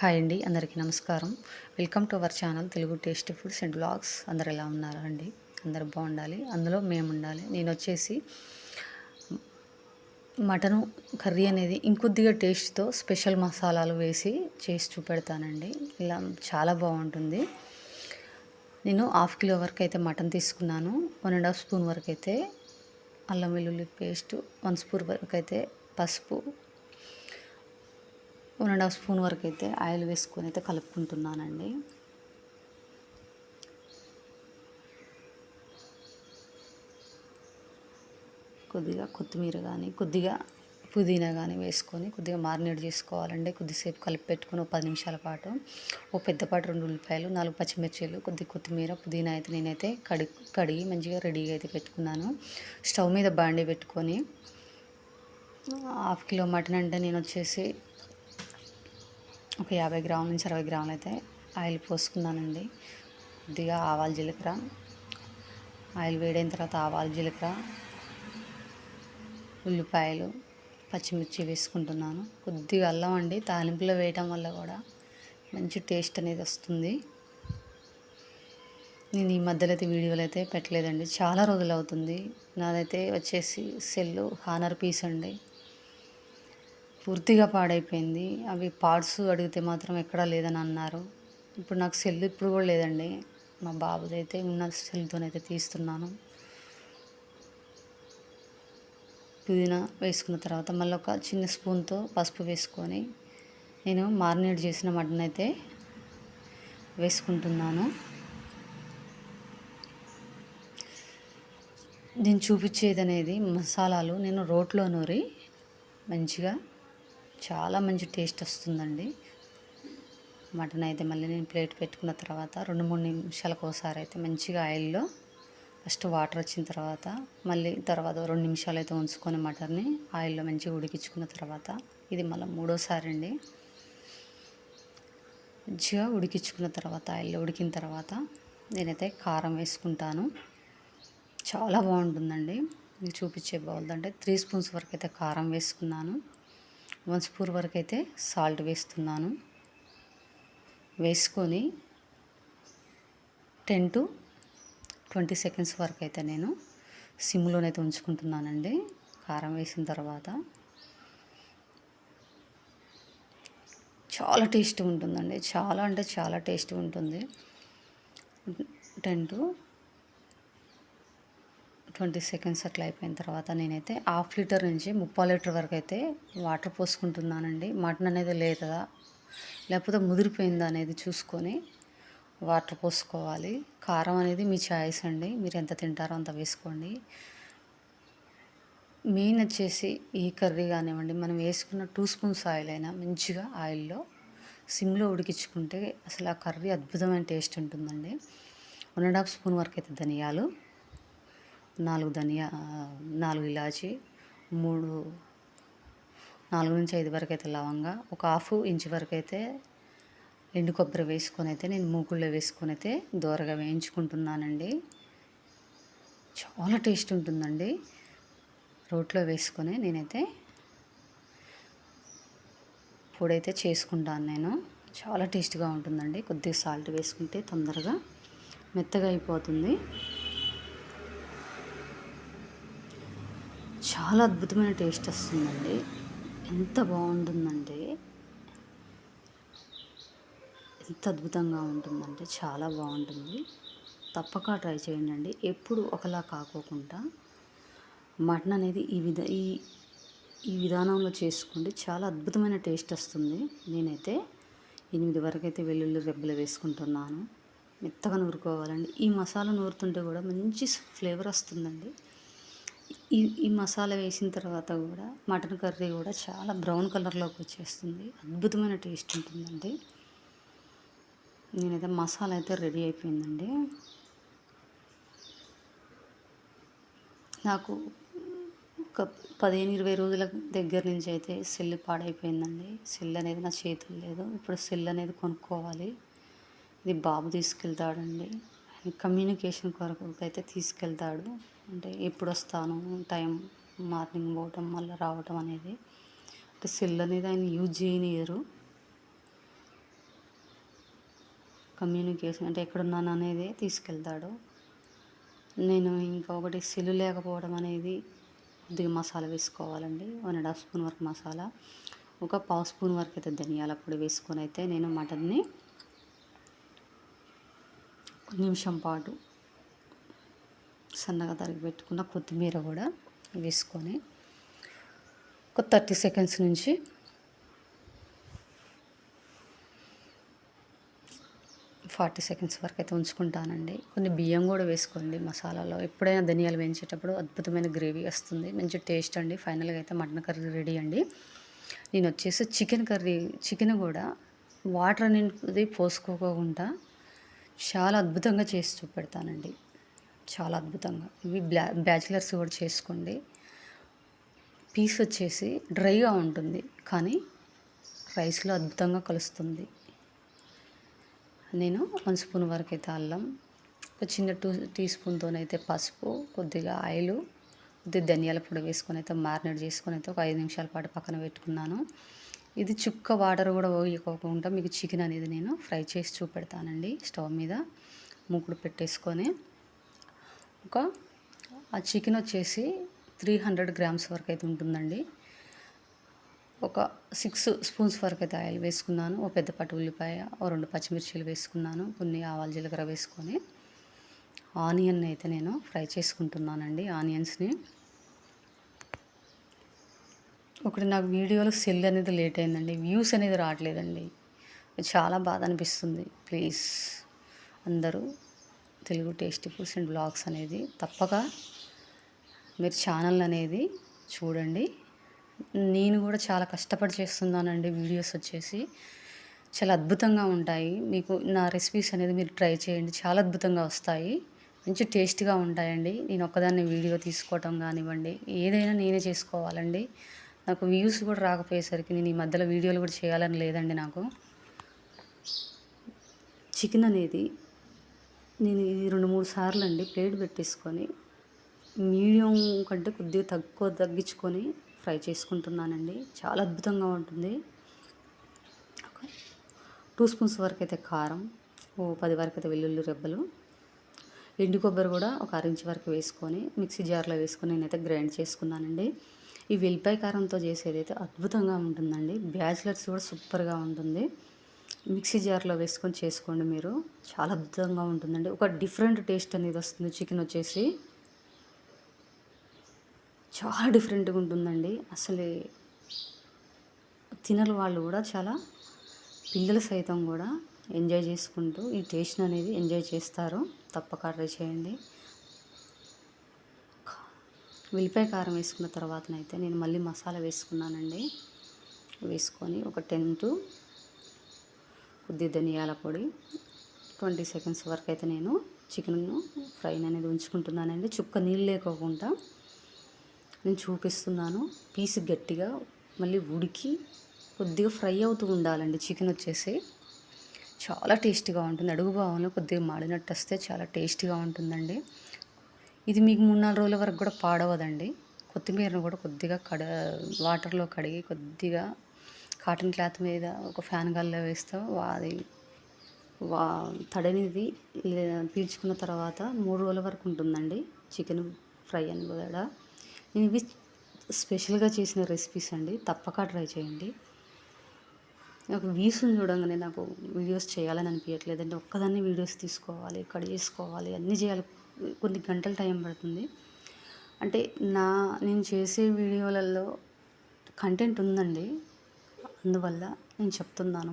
Hi అండి అందరికీ నమస్కారం. Welcome to our channel Telugu tasty foods and blogs అందరు ఎలా ఉన్నారా అండి? అందరు బాగుండాలి? అందులో మేము ఉండాలి నేను వచ్చేసి మటను కర్రీ అనేది ఇంకొద్దిగా టేస్ట్తో స్పెషల్ మసాలాలు వేసి చేసి చూపెడతానండి. ఇలా చాలా బాగుంటుంది. నేను హాఫ్ కిలో వరకు అయితే మటన్ తీసుకున్నాను. వన్ అండ్ హాఫ్ స్పూన్ వరకు అయితే అల్లం వెల్లుల్లి పేస్ట్ వన్ స్పూన్ వరకు అయితే పసుపు వన్ అండ్ హాఫ్ స్పూన్ వరకు అయితే ఆయిల్ వేసుకొని అయితే కలుపుకుంటున్నానండి. కొద్దిగా కొత్తిమీర కానీ కొద్దిగా పుదీనా కానీ వేసుకొని కొద్దిగా మారినేట్ చేసుకోవాలండి. కొద్దిసేపు కలిపి పెట్టుకుని ఒక పది నిమిషాల పాటు ఓ పెద్దపాటు రెండు ఉల్లిపాయలు నాలుగు పచ్చిమిర్చీలు కొద్ది కొత్తిమీర పుదీనా అయితే నేనైతే కడిగి కడిగి మంచిగా రెడీగా అయితే పెట్టుకున్నాను. స్టవ్ మీద బాండి పెట్టుకొని హాఫ్ కిలో మటన్ అంటే నేను వచ్చేసి ఒక యాభై గ్రాముల నుంచి అరవై గ్రాములు అయితే ఆయిల్ పోసుకున్నానండి. కొద్దిగా ఆవాలు జీలకర్ర. ఆయిల్ వేడైన తర్వాత ఆవాలు జీలకర్ర ఉల్లిపాయలు పచ్చిమిర్చి వేసుకుంటున్నాను. కొద్దిగా అల్లం అండి తాలింపులో వేయటం వల్ల కూడా మంచి టేస్ట్ అనేది వస్తుంది. నేను ఈ మధ్యలో అయితే వీడియోలు అయితే పెట్టలేదండి. చాలా రోజులు అవుతుంది. నాదైతే వచ్చేసి సెల్లు హానర్ పీస్ అండి. పూర్తిగా పాడైపోయింది. అవి పార్ట్స్ అడిగితే మాత్రం ఎక్కడా లేదని అన్నారు. ఇప్పుడు నాకు సెల్ ఇప్పుడు కూడా లేదండి. మా బాబుదైతే ఉన్న సెల్తోనైతే తీస్తున్నాను. పుదీనా వేసుకున్న తర్వాత మళ్ళీ ఒక చిన్న స్పూన్తో పసుపు వేసుకొని నేను మారినేట్ చేసిన మటన్ అయితే వేసుకుంటున్నాను. నేను చూపించేది అనేది మసాలాలు. నేను రోట్లో నూరి మంచిగా చాలా మంచి టేస్ట్ వస్తుందండి. మటన్ అయితే మళ్ళీ నేను ప్లేట్ పెట్టుకున్న తర్వాత రెండు మూడు నిమిషాలకు ఒకసారి అయితే మంచిగా ఆయిల్లో ఫస్ట్ వాటర్ వచ్చిన తర్వాత మళ్ళీ తర్వాత రెండు నిమిషాలు అయితే ఉంచుకొని మటన్ని ఆయిల్లో మంచిగా ఉడికించుకున్న తర్వాత ఇది మళ్ళీ మూడోసారి అండి. మంచిగా ఉడికించుకున్న తర్వాత ఆయిల్లో ఉడికిన తర్వాత నేనైతే కారం వేసుకుంటాను. చాలా బాగుంటుందండి. మీకు చూపించే బాగుందంటే త్రీ స్పూన్స్ వరకు అయితే కారం వేసుకున్నాను. వన్ స్పూర్ వరకు అయితే సాల్ట్ వేస్తున్నాను. వేసుకొని టెన్ టు ట్వంటీ సెకండ్స్ వరకు అయితే నేను సిమ్లోనైతే ఉంచుకుంటున్నానండి. కారం వేసిన తర్వాత చాలా టేస్ట్ ఉంటుందండి. చాలా అంటే చాలా టేస్ట్ ఉంటుంది. టెన్ టు ట్వంటీ సెకండ్స్ అట్లా అయిపోయిన తర్వాత నేనైతే హాఫ్ లీటర్ నుంచి ముప్పై లీటర్ వరకు అయితే వాటర్ పోసుకుంటున్నానండి. మటన్ అనేది లేదా లేకపోతే ముదిరిపోయిందా అనేది చూసుకొని వాటర్ పోసుకోవాలి. కారం అనేది మీ చాయిస్ అండి. మీరు ఎంత తింటారో అంత వేసుకోండి. మెయిన్ వచ్చేసి ఈ కర్రీ కానివ్వండి. మనం వేసుకున్న టూ స్పూన్స్ ఆయిల్ అయినా మంచిగా ఆయిల్లో సిమ్లో ఉడికించుకుంటే అసలు ఆ కర్రీ అద్భుతమైన టేస్ట్ ఉంటుందండి. వన్ అండ్ హాఫ్ స్పూన్ వరకు అయితే ధనియాలు. నాలుగు ధనియా నాలుగు ఇలాచి మూడు నాలుగు నుంచి ఐదు వరకు అయితే లవంగా ఒక హాఫ్ ఇంచ్ వరకు అయితే ఎండు కొబ్బరి వేసుకొని అయితే నేను మూకుల్లో వేసుకొని అయితే దూరగా వేయించుకుంటున్నానండి. చాలా టేస్ట్ ఉంటుందండి. రోట్లో వేసుకొని నేనైతే పొడైతే చేసుకుంటాను నేను. చాలా టేస్ట్గా ఉంటుందండి. కొద్దిగా సాల్ట్ వేసుకుంటే తొందరగా మెత్తగా అయిపోతుంది. చాలా అద్భుతమైన టేస్ట్ వస్తుందండి. ఎంత బాగుంటుందంటే ఎంత అద్భుతంగా ఉంటుందంటే చాలా బాగుంటుంది. తప్పక ట్రై చేయండి అండి. ఎప్పుడు ఒకలా కాకోకుండా మటన్ అనేది ఈ విధ ఈ ఈ విధానంలో చేసుకోండి చాలా అద్భుతమైన టేస్ట్ వస్తుంది. నేనైతే ఎనిమిది వరకు అయితే వెల్లుల్లి రెబ్బలు వేసుకుంటున్నాను. మెత్తగా నూరుకోవాలండి. ఈ మసాలా నూరుతుంటే కూడా మంచి ఫ్లేవర్ వస్తుందండి. ఈ ఈ మసాలా వేసిన తర్వాత కూడా మటన్ కర్రీ కూడా చాలా బ్రౌన్ కలర్లోకి వచ్చేస్తుంది. అద్భుతమైన టేస్ట్ ఉంటుందండి. నేనైతే మసాలా అయితే రెడీ అయిపోయిందండి. నాకు ఒక పదిహేను ఇరవై రోజుల దగ్గర నుంచి అయితే సెల్ పాడైపోయిందండి. సెల్ అనేది నా చేతులు లేదు. ఇప్పుడు సెల్ అనేది కొనుక్కోవాలి. ఇది బాబు తీసుకెళ్తాడండి. కమ్యూనికేషన్ కొరకు అయితే తీసుకెళ్తాడు. అంటే ఎప్పుడు వస్తాను టైం మార్నింగ్ పోవటం మళ్ళీ రావటం అనేది. అంటే సెల్ అనేది ఆయన యూజ్ చేయనియరు. కమ్యూనికేషన్ అంటే ఎక్కడున్నాను అనేది తీసుకెళ్తాడు. నేను ఇంకా ఒకటి సెల్లు లేకపోవడం అనేది కొద్దిగా మసాలా వేసుకోవాలండి. వన్ అండ్ హాఫ్ స్పూన్ వరకు మసాలా. ఒక పావు స్పూన్ వరకు అయితే ధనియాల పొడి వేసుకొని అయితే నేను మటన్ని నిమిషం పాటు సన్నగా తరిగి పెట్టుకున్న కొత్తిమీర కూడా వేసుకొని ఒక థర్టీ సెకండ్స్ నుంచి ఫార్టీ సెకండ్స్ వరకు అయితే ఉంచుకుంటానండి. కొన్ని బియ్యం కూడా వేసుకోండి మసాలాలో. ఎప్పుడైనా ధనియాలు వేయించేటప్పుడు అద్భుతమైన గ్రేవీ వస్తుంది. మంచి టేస్ట్ అండి. ఫైనల్గా అయితే మటన్ కర్రీ రెడీ అండి. నేను వచ్చేసి చికెన్ కర్రీ చికెన్ కూడా వాటర్ అనేది పోసుకోకుండా చాలా అద్భుతంగా చేసి చూపెడతానండి. చాలా అద్భుతంగా. ఇవి బ్లా బ్యాచిలర్స్ కూడా చేసుకోండి. పీస్ వచ్చేసి డ్రైగా ఉంటుంది. కానీ రైస్లో అద్భుతంగా కలుస్తుంది. నేను వన్ స్పూన్ వరకు అయితే అల్లం ఒక చిన్న టూ టీ స్పూన్తోనైతే పసుపు కొద్దిగా ఆయిల్ కొద్దిగా ధనియాల పొడి వేసుకొని అయితే మ్యారినేట్ చేసుకొని అయితే ఒక ఐదు నిమిషాల పాటు పక్కన పెట్టుకున్నాను. ఇది చుక్క వాటర్ కూడా పోయకోకుండా మీకు చికెన్ అనేది నేను ఫ్రై చేసి చూపెడతానండి స్టవ్ మీద. మూకుడు పెట్టేసుకొని ఒక ఆ చికెన్ వచ్చేసి త్రీ హండ్రెడ్ గ్రామ్స్ వరకు అయితే ఉంటుందండి. ఒక సిక్స్ స్పూన్స్ వరకు అయితే ఆయిల్ వేసుకున్నాను. ఒక పెద్ద పట్టు ఉల్లిపాయ ఓ రెండు పచ్చిమిర్చీలు వేసుకున్నాను. కొన్ని ఆవాల జీలకర్ర వేసుకొని ఆనియన్ అయితే నేను ఫ్రై చేసుకుంటున్నానండి ఆనియన్స్ని. ఒకటి నాకు వీడియోలో సెల్ అనేది లేట్ అయిందండి. వ్యూస్ అనేది రావట్లేదండి. చాలా బాధ అనిపిస్తుంది. ప్లీజ్ అందరూ Telugu tasty foods and blogs అనేది తప్పక మీరు ఛానల్ అనేది చూడండి. నేను కూడా చాలా కష్టపడి చేస్తున్నానండి వీడియోస్ వచ్చేసి. చాలా అద్భుతంగా ఉంటాయి. మీకు నా రెసిపీస్ అనేది మీరు ట్రై చేయండి. చాలా అద్భుతంగా వస్తాయి. మంచి టేస్ట్గా ఉంటాయండి. నేను ఒక్కదాన్ని వీడియో తీసుకోవటం కానివ్వండి ఏదైనా నేనే చేసుకోవాలండి. నాకు వ్యూస్ కూడా రాకపోయేసరికి నేను ఈ మధ్యలో వీడియోలు కూడా చేయాలని లేదండి నాకు. చికెన్ అనేది నేను ఇది రెండు మూడు సార్లు అండి ప్లేట్ పెట్టేసుకొని మీడియం కంటే కొద్దిగా తక్కువ తగ్గించుకొని ఫ్రై చేసుకుంటున్నానండి. చాలా అద్భుతంగా ఉంటుంది. టూ స్పూన్స్ వరకు అయితే కారం ఓ పది వరకు అయితే వెల్లుల్లి రెబ్బలు ఎండు కొబ్బరి కూడా ఒక అరించి వరకు వేసుకొని మిక్సీ జార్లో వేసుకొని నేనైతే గ్రైండ్ చేసుకున్నానండి. ఈ వెల్లిపాయ కారంతో చేసేది అయితే అద్భుతంగా ఉంటుందండి. బ్యాచిలర్స్ కూడా సూపర్గా ఉంటుంది. మిక్సీ జార్లో వేసుకొని చేసుకోండి మీరు. చాలా అద్భుతంగా ఉంటుందండి. ఒక డిఫరెంట్ టేస్ట్ అనేది వస్తుంది చికెన్ వచ్చేసి. చాలా డిఫరెంట్గా ఉంటుందండి. అసలే తినరు వాళ్ళు కూడా చాలా పిల్లలు సైతం కూడా ఎంజాయ్ చేసుకుంటూ ఈ టేస్ట్ అనేది ఎంజాయ్ చేస్తారు. తప్పక ట్రై చేయండి. వెల్లిపాయ కారం వేసుకున్న తర్వాతనైతే నేను మళ్ళీ మసాలా వేసుకున్నానండి. వేసుకొని ఒక టెన్ టు కొద్ది ధనియాల పొడి ట్వంటీ సెకండ్స్ వరకు అయితే నేను చికెన్ ఫ్రై అనేది ఉంచుకుంటున్నానండి. చుక్క నీళ్ళు లేకోకుండా నేను చూపిస్తున్నాను. పీస్ గట్టిగా మళ్ళీ ఉడికి కొద్దిగా ఫ్రై అవుతూ ఉండాలండి చికెన్ వచ్చేసి. చాలా టేస్టీగా ఉంటుంది. అడుగు భావంలో కొద్దిగా మాడినట్టు వస్తే చాలా టేస్టీగా ఉంటుందండి. ఇది మీకు మూడు నాలుగు రోజుల వరకు కూడా పాడవదండి. కొత్తిమీరను కూడా కొద్దిగా కడ వాటర్లో కడిగి కొద్దిగా కాటన్ క్లాత్ మీద ఒక ఫ్యాన్ గల్లో వేస్తే. అది వా తడనిది పీల్చుకున్న తర్వాత మూడు రోజుల వరకు ఉంటుందండి. చికెన్ ఫ్రై అని కూడా. నేను ఇవి స్పెషల్గా చేసిన రెసిపీస్ అండి. తప్పక ట్రై చేయండి. నాకు వీసుని చూడంగానే నాకు వీడియోస్ చేయాలని అనిపించట్లేదండి ఒక్కదాన్ని వీడియోస్ తీసుకోవాలి కట్ చేసుకోవాలి అన్నీ చేయాలి. కొన్ని గంటల టైం పడుతుంది. అంటే నా నేను చేసే వీడియోలలో కంటెంట్ ఉందండి. అందువల్ల నేను చెప్తున్నాను.